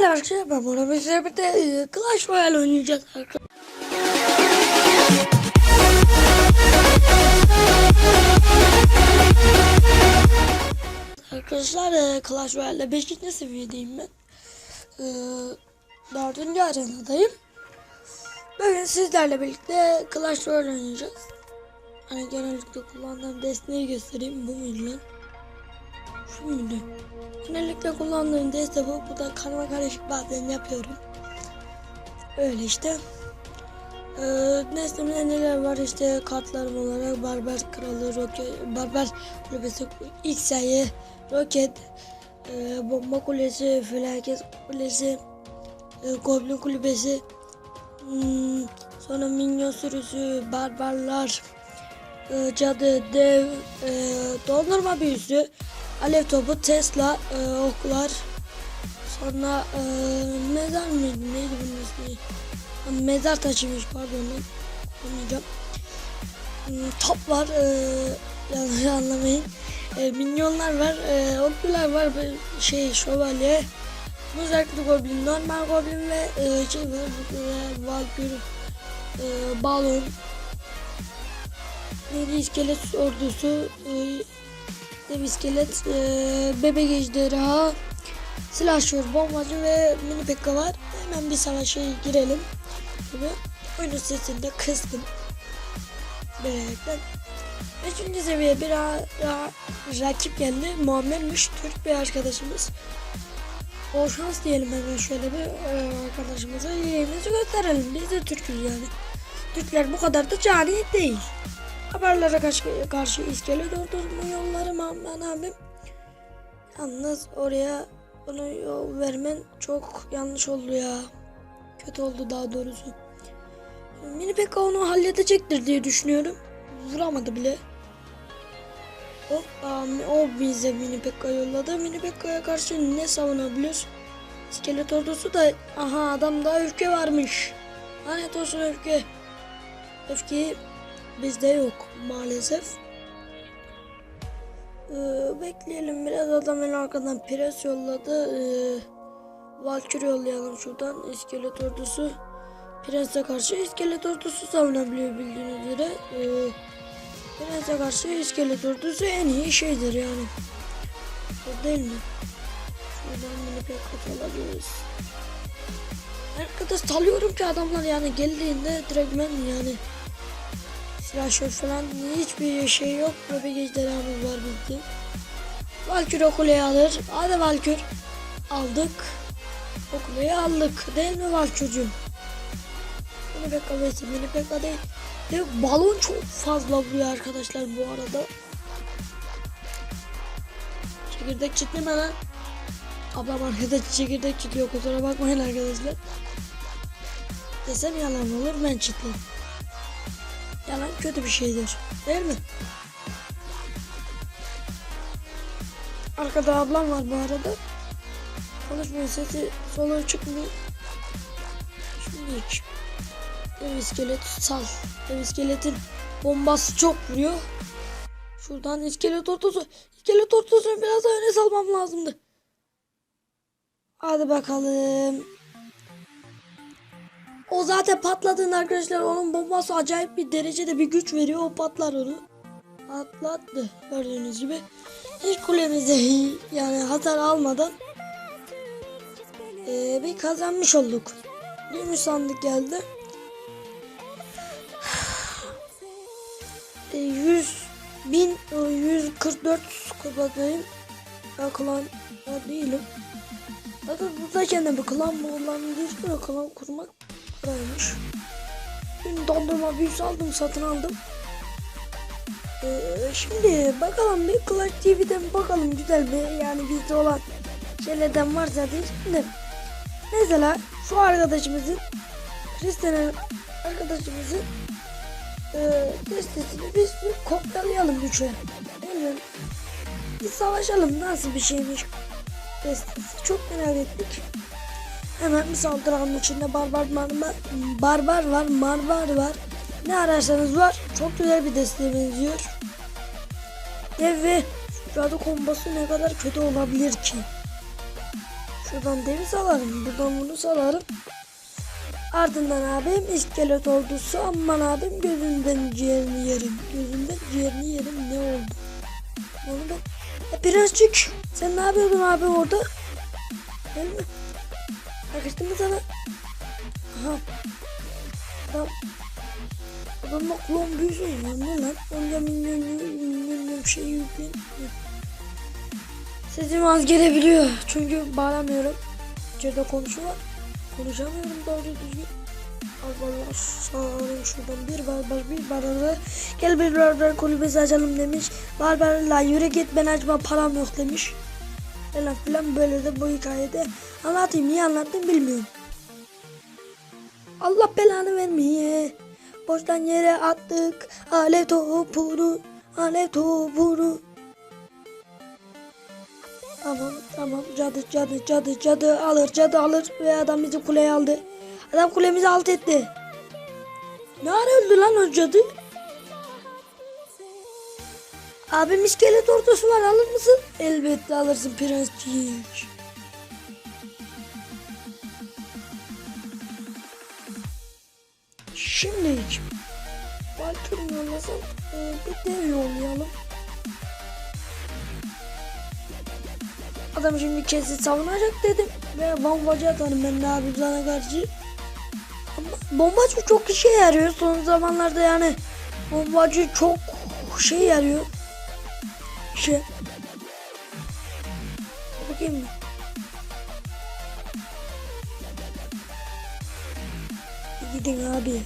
Merhaba arkadaşlar ben Bora Bizler birlikte e, Clash Royale oynayacağız arkadaşlar. Arkadaşlar e, Clash Royale'de 5. seviyedeyim ben. E, 4. arenadayım. Bugün sizlerle birlikte Clash Royale oynayacağız. Hani genellikle kullandığım desteği göstereyim. Bu muydu Şu muydu? Genellikle kullandığım deste bu. Da karma karışık bazen yapıyorum. Öyle işte. Ee, nesnemde neler var işte kartlarım olarak Barbar Kralı, Roket, Barbar Kulübesi, ilk sayı, Roket, e, Bomba Kulesi, Felaket Kulesi, e, Goblin Kulübesi, hmm, sonra Minyon sürüsü, Barbarlar, e, Cadı, Dev, e, Dondurma Büyüsü, Alev Topu, Tesla, e, Oklar, sonra e, Mezar mıydı neydi bunun ismi? Ha, Mezar taşıymış pardon lan. Anlayacağım. Hmm, Top var. E, yanlış anlamayın. E, minyonlar var. E, oklular var. Şey şövalye. Muzaklı goblin, normal goblin ve e, şey var. E, valkür, e, balon. Neydi iskelet ordusu. E, dev iskelet, e, bebek ejderha, silahşör, bombacı ve mini pekka var. Hemen bir savaşa girelim. Gibi. Oyunun sesini de kıstım. Berekten. Beşinci seviye bir ra- ra- rakip geldi. Muammer'miş. Türk bir arkadaşımız. Bol şans diyelim hemen şöyle bir e, arkadaşımıza yeğimizi gösterelim. Biz de Türk'üz yani. Türkler bu kadar da cani değil. Haberlere karşı, karşı iskelet durdurma yolları Mahmut abim. Yalnız oraya bunu yol vermen çok yanlış oldu ya. Kötü oldu daha doğrusu. Mini Pekka onu halledecektir diye düşünüyorum. Vuramadı bile. Hop, aa, o bize Mini Pekka yolladı. Mini Pekka'ya karşı ne savunabilir? İskelet ordusu da aha adamda öfke varmış. Lanet olsun öfke. Öfkeyi bizde yok maalesef. Ee, bekleyelim biraz adam en arkadan pres yolladı. Ee, Valkür yollayalım şuradan iskelet ordusu. Prens'e karşı iskelet ordusu savunabiliyor bildiğiniz üzere. Ee, Prens'e karşı iskelet ordusu en iyi şeydir yani. O değil mi? Şuradan mini pek alabiliriz. Arkadaş salıyorum ki adamlar yani geldiğinde direktmen yani silahşör falan hiçbir şey yok. Bebek ejderhamız var bildiğin. Valkür o kuleyi alır. Hadi Valkür. Aldık. O kuleyi aldık. Değil mi Valkürcüğüm? Vs Mini Pekka değil. Ve balon çok fazla vuruyor arkadaşlar bu arada. Çekirdek çitleme lan. Ablam arkada çekirdek çitliyor kusura bakmayın arkadaşlar. Desem yalan olur ben çitlerim. Yalan kötü bir şeydir. Değil mi? Arkada ablam var bu arada. Konuşmuyor sesi soluğu çıkmıyor. Şimdi hiç. Dev iskelet sal. Dev iskeletin bombası çok vuruyor. Şuradan iskelet ordusu. İskelet ordusunu biraz daha öne salmam lazımdı. Hadi bakalım. O zaten patladığında arkadaşlar onun bombası acayip bir derecede bir güç veriyor. O patlar onu. Patlattı gördüğünüz gibi. Hiç kulemize yani hasar almadan eee, bir kazanmış olduk. Gümüş sandık geldi. E, 100 bin e, 144 kupadayım. Ben klan değilim. Zaten buradayken de bir klan mı kullanılıyor? Klan kurmak paraymış. Şimdi dondurma büyüsü aldım satın aldım. Ee, şimdi bakalım bir Clash TV'den bakalım güzel bir yani bizde olan şeylerden var zaten şimdi. Mesela şu arkadaşımızın Kristen'in arkadaşımızın e, destesini biz bir kopyalayalım. Değil mi? Bir savaşalım nasıl bir şeymiş destesi çok merak ettik. Hemen bir saldıralım içinde barbar marbar, barbar var, marbar var. Ne ararsanız var. Çok güzel bir desteğe benziyor. Ve cadı kombosu ne kadar kötü olabilir ki? Şuradan devi salarım. Buradan bunu salarım. Ardından abim iskelet ordusu. Aman abim gözünden ciğerini yerim. Gözünden ciğerini yerim. Ne oldu? Onu ben... E, birazcık. Sen ne yapıyordun abi orada? Değil mi? Yakıştı mı sana? Aha. Adam. Adamla klon büyüsün ya. Ne lan? Onca milyon milyon milyon şey yüklen. Sesim az gelebiliyor. Çünkü bağlamıyorum. İçeride komşu var. Konuşamıyorum doğru düzgün. Allah sağlam şuradan bir barbar bir barbarı gel bir barbar kulübesi açalım demiş. Barbarla yürü git ben açma param yok demiş. Falan filan böyle de bu hikayede anlatayım niye anlattım bilmiyorum. Allah belanı vermeye. Boştan yere attık alev topunu, alev topunu. Tamam tamam cadı cadı cadı cadı alır cadı alır ve adam bizi kuleye aldı. Adam kulemizi alt etti. Ne ara öldü lan o cadı? Abim iskelet ordusu var alır mısın? Elbette alırsın prenscik. Şimdi Valkyrie yollasam e, bir dev yollayalım. Adam şimdi kesin savunacak dedim. Ve bombacı atarım ben de abi sana karşı. Ama bombacı çok işe yarıyor son zamanlarda yani. Bombacı çok şey yarıyor. Şey. Bakayım mı? Gidin abi.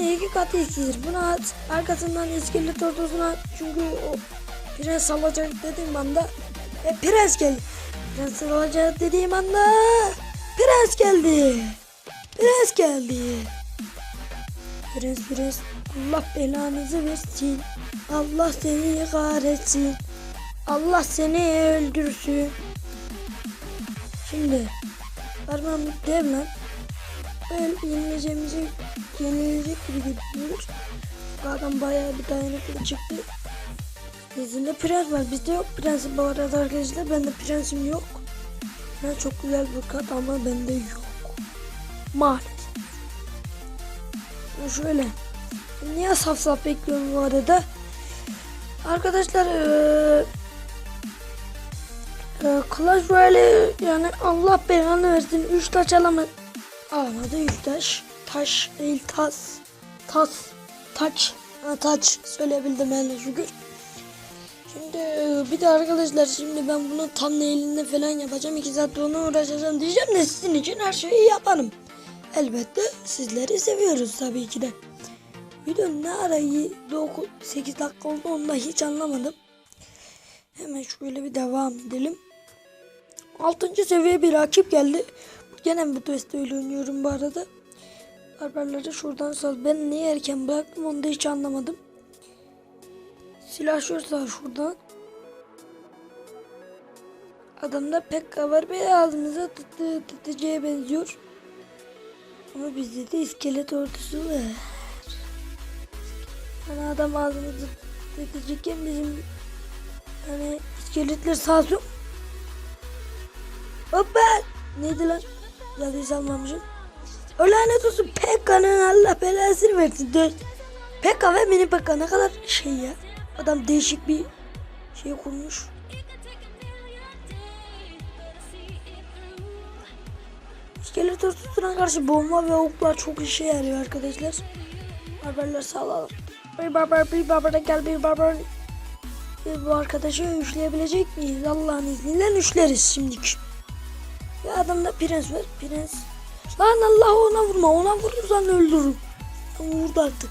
Yine iki kat iyidir. Buna at. Arkasından iskelet ordusuna çünkü o prens alacak dediğim anda e, prens geldi. Prens alacak dediğim anda prens geldi. Prens geldi. Prens prens Allah belanızı versin. Allah seni kahretsin. Allah seni öldürsün. Şimdi Arman dev lan. Böyle yenileceğimizi yenilecek gibi görüyoruz. Bu adam bayağı bir dayanıklı çıktı. Bizde prens var. Bizde yok prensim bu arada arkadaşlar. Bende prensim yok. Ben çok güzel bir kat ama bende yok. Maalesef. Şöyle. Niye saf saf bekliyorum bu arada? Arkadaşlar eee eee, Clash Royale yani Allah belanı versin 3 taş alamadı. Alamadı 3 taş. Taş değil tas. Tas. Taç. Ha, taç. Söyleyebildim hele şükür. Şimdi e, bir de arkadaşlar şimdi ben bunu tam elinde falan yapacağım. 2 saat ona uğraşacağım diyeceğim de sizin için her şeyi yaparım. Elbette sizleri seviyoruz tabii ki de. Video ne ara 8 dakika oldu onu da hiç anlamadım. Hemen şöyle bir devam edelim. 6. seviye bir rakip geldi. Gene bu testi öyle oynuyorum bu arada. Barbarları şuradan sal. Ben niye erken bıraktım onu da hiç anlamadım. Silahşörsa şuradan. Adamda Pekka var ve ağzımıza tıtı tıtıcıya benziyor. Ama bizde de iskelet ordusu var. Hani adam ağzımızı tıtıcıkken bizim hani iskeletler sağ olsun. Hoppa! Neydi lan? Yazıyı almamışım. Lanet olsun Pekka'nın Allah belasını versin. Dön. Pekka ve mini Pekka ne kadar şey ya. Adam değişik bir şey kurmuş. İskelet ortasına karşı bomba ve oklar çok işe yarıyor arkadaşlar. Barbarlar sağlayalım. Bir barbar bir barbar gel bir barbar. Bir bu arkadaşı üçleyebilecek miyiz? Allah'ın izniyle üçleriz şimdilik. Ve adamda prens var. Prens. Lan Allah ona vurma. Ona vurursan öldürürüm. Vurdu artık.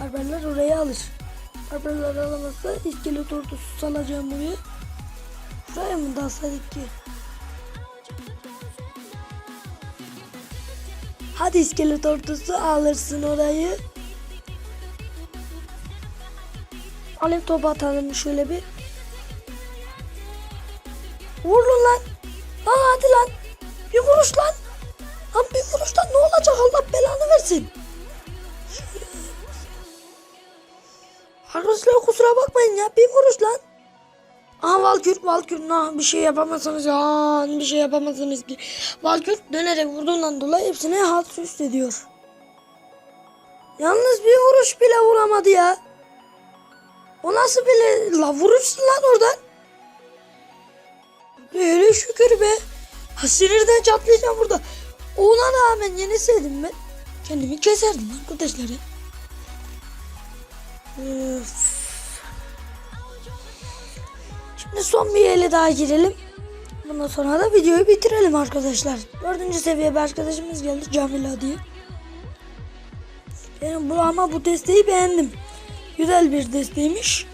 Barbarlar oraya alır. Barbarlar alamazsa iskelet ordusu salacağım buraya. Şuraya mı dalsaydık ki? Hadi iskelet ordusu alırsın orayı. Alev topu atalım şöyle bir. Vurun lan. Lan hadi lan. Bir vuruş lan. Lan bir vuruştan ne olacak Allah belanı versin. Arkadaşlar kusura bakmayın ya bir vuruş lan. Aha Valkür, Valkür nah bir şey yapamazsınız ya, bir şey yapamazsınız ki. Valkür dönerek vurduğundan dolayı hepsine hat üst ediyor. Yalnız bir vuruş bile vuramadı ya. O nasıl bile la vurursun lan oradan. Böyle şükür be. Ha, sinirden çatlayacağım burada. Ona rağmen yeniseydim ben. Kendimi keserdim arkadaşlar ya. Öf. Şimdi son bir ele daha girelim. Bundan sonra da videoyu bitirelim arkadaşlar. Dördüncü seviye bir arkadaşımız geldi Camila diye. Benim bu ama bu desteği beğendim. Güzel bir desteğiymiş.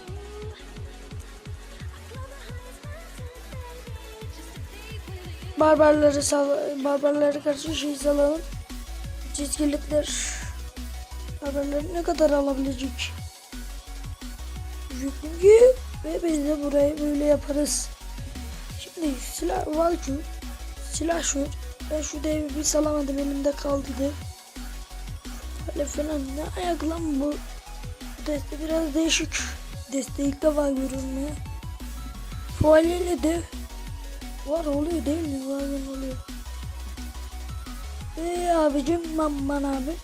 Barbarları sal barbarlara karşı şey salalım. Çizgilikler barbarları ne kadar alabilecek? Yüklü ve biz de burayı böyle yaparız. Şimdi silah valkü silah şu ben şu devi bir salamadım elimde kaldı dev. Böyle falan ne ayak lan bu? Deste biraz değişik. Deste ilk defa görünmüyor. Fualiyle dev. Var oluyor değil mi? Var oluyor. Eee abicim aman abi.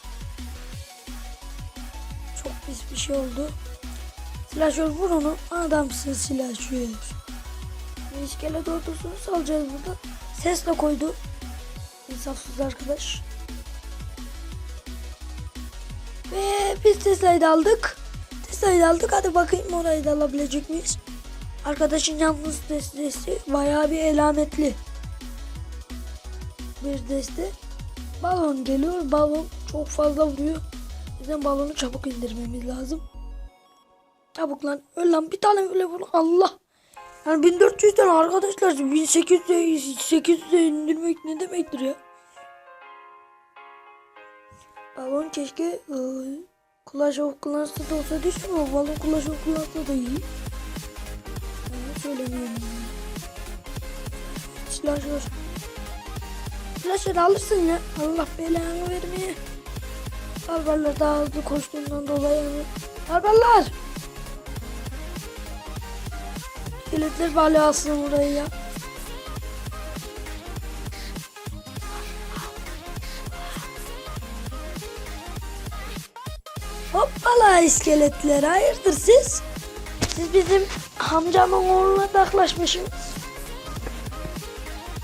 Çok pis bir şey oldu. Silahşör vur onu. Adamsın silahşör. İskelet ordusunu salacağız burada. Ses de koydu. İnsafsız arkadaş. Ve biz da aldık. Tesla'yı da aldık. Hadi bakayım orayı da alabilecek miyiz? Arkadaşın yalnız destesi bayağı bir elametli. Bir deste. Balon geliyor. Balon çok fazla vuruyor. Bizden balonu çabuk indirmemiz lazım. Çabuk lan. Öl lan. Bir tane öyle vur. Allah. Yani 1400'den arkadaşlar 1800'de 800'de indirmek ne demektir ya? Balon keşke e, Clash of Clans'ta da olsa ama balon Clash of Clans'ta da iyi. Yani söylemiyorum. Slasher. Slasher alırsın ya. Allah belanı vermeye. Barbarlar daha hızlı koştuğundan dolayı. Barbarlar. İskeletler bale alsın burayı ya. Hoppala iskeletler hayırdır siz? Siz bizim amcamın oğluna taklaşmışsınız.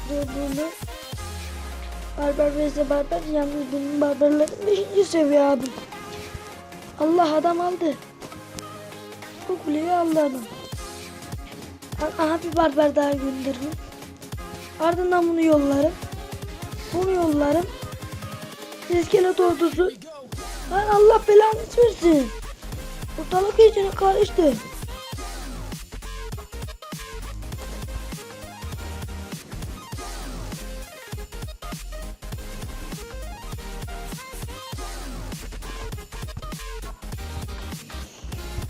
Böyle Barbar Vezde Barbar yalnız benim barbarların 5. seviye abim. Allah adam aldı. Bu kuleyi aldı adam. Aha bir barbar daha gönderirim. Ardından bunu yollarım. Bunu yollarım. İskelet ordusu. Lan Allah belanı versin. Ortalık iyicene karıştı.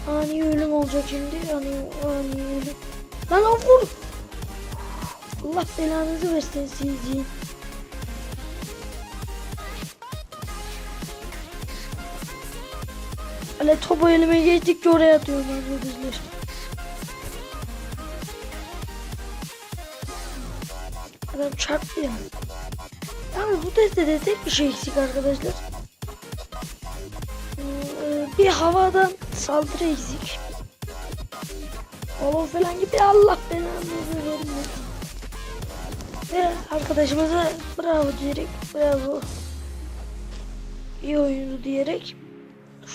Ani ölüm olacak şimdi. Ani, ani ölüm. Lan o vur. Allah belanızı versin sizi. Öyle topu elime geçtikçe oraya atıyorum arkadaşlar. Adam çarptı ya. Yani bu testede tek bir şey eksik arkadaşlar. Ee, bir havadan saldırı eksik. Balon falan gibi Allah belanı versin. Ve arkadaşımıza bravo diyerek bravo iyi oyundu diyerek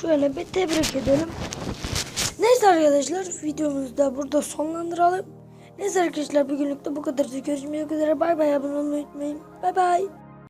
şöyle bir tebrik edelim. Neyse arkadaşlar videomuzu da burada sonlandıralım. Neyse arkadaşlar bugünlük de bu kadar. Görüşmek üzere. Bay bay abone olmayı unutmayın. Bay bay.